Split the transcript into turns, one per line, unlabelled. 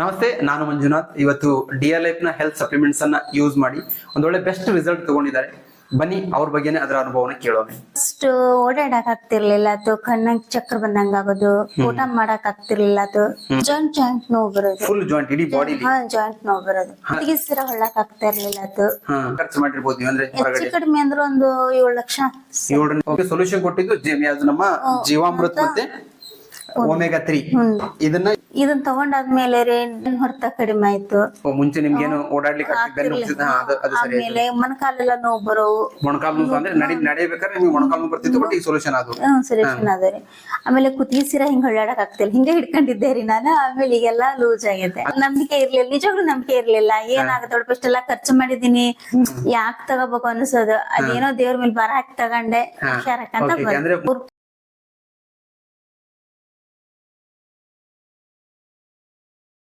ನಮಸ್ತೆ ನಾನು ಮಂಜುನಾಥ್. ಇವತ್ತು ಡಿ ಎಲ್ನ ಹೆಲ್ತ್ ಸಪ್ಲಿಮೆಂಟ್ಸ್ ಅನ್ನ ಯೂಸ್ ಮಾಡಿ ಒಂದೊಳ್ಳೆ ಬೆಸ್ಟ್ ರಿಸಲ್ಟ್ ತಗೊಂಡಿದ್ದಾರೆ. ಬನ್ನಿ ಅವ್ರ ಬಗ್ಗೆನೇ ಅದರ ಅನುಭವನ ಕೇಳೋಣ.
ಫಸ್ಟ್ ಓಡಾಡಕ್ ಆಗ್ತಿರ್ಲಿಲ್ಲ ಅದು ಕಣ್ಣಾಗ ಚಕ್ರ ಬಂದಂಗ ಆಗೋದು ಊಟ ಮಾಡಕ್ ಆಗ್ತಿರ್ಲಿಲ್ಲ ಅದು ಜಾಯಿಂಟ್ ಜಾಯಿಂಟ್ ನೋವು ಬರೋದು.
ಫುಲ್ ಜಾಯಿಂಟ್ ಇಡೀ ಬಾಡಿ
ಹಾ ಜಾಯಿಂಟ್ ನೋವು ಬರೋದು. ಅದಕ್ಕೆ ಸಿರ ಹೊಳ್ಳಕ್ ಆಗ್ತಾ ಇರ್ಲಿಲ್ಲ ಅದು
ಖರ್ಚು ಮಾಡಿರ್ಬೋದು ಅಂದ್ರೆ
ಹೆಚ್ಚು ಕಡಿಮೆ ಅಂದ್ರೆ ಒಂದು ಏಳು ಲಕ್ಷ.
ಏಳರಿಂದ ಸೊಲ್ಯೂಷನ್ ಕೊಟ್ಟಿದ್ದು ಅದು ನಮ್ಮ ಜೀವಾಮೃತ ಮತ್ತೆ ಒಮೆಗಾ ತ್ರೀ ಇದನ್ನ
ಇದನ್ನ ತಗೊಂಡಾದ್ಮೇಲೆ ರೀ ಹೊರತ ಕಡಿಮೆ ಆಯ್ತು.
ಮುಂಚೆ ನಿಮ್ಗೇನು ಓಡಾಡ್ಲಿಕ್ಕೆ
ಆಮೇಲೆ ಮೊಣಕಾಲೆಲ್ಲ ನೋವು ಬರೋವು.
ಮೊಣಕಾಲು ನೋವು ಅಂದ್ರೆ ನಡಿ ನಡೆಯಬೇಕಾದ್ರೆ ನಿಮ್ಗೆ ಮೊಣಕಾಲು ನೋವು ಬರ್ತಿತ್ತು ಬಟ್ ಈಗ ಸೊಲ್ಯೂಷನ್ ಅದು.
ಹ್ಮ್ ಸೊಲ್ಯೂಷನ್ ಅದ ರೀ. ಆಮೇಲೆ ಕುತ್ತಿಗೆ ಸಿರ ಹಿಂಗ್ ಹೊಳ್ಳಾಡಕ್ ಆಗ್ತಿಲ್ಲ. ಹಿಂಗೆ ಹಿಡ್ಕೊಂಡಿದ್ದೆ ರೀ ನಾನು. ಆಮೇಲೆ ಈಗೆಲ್ಲ ಲೂಸ್ ಆಗೈತೆ. ನಂಬಿಕೆ ಇರ್ಲಿಲ್ಲ. ನಿಜವಾಗ್ಲೂ ನಂಬಿಕೆ ಇರ್ಲಿಲ್ಲ. ಏನಾಗತ್ತೆ ದೊಡ್ಡ ಇಷ್ಟೆಲ್ಲ ಖರ್ಚು ಮಾಡಿದೀನಿ ಯಾಕ್ ತಗೋಬೇಕು ಅನ್ಸೋದು. ಅದೇನೋ ದೇವ್ರ ಮೇಲೆ ಬರ ಹಾಕಿ ತಗೊಂಡೆ. ಹುಷಾರಕ್ಕಂತ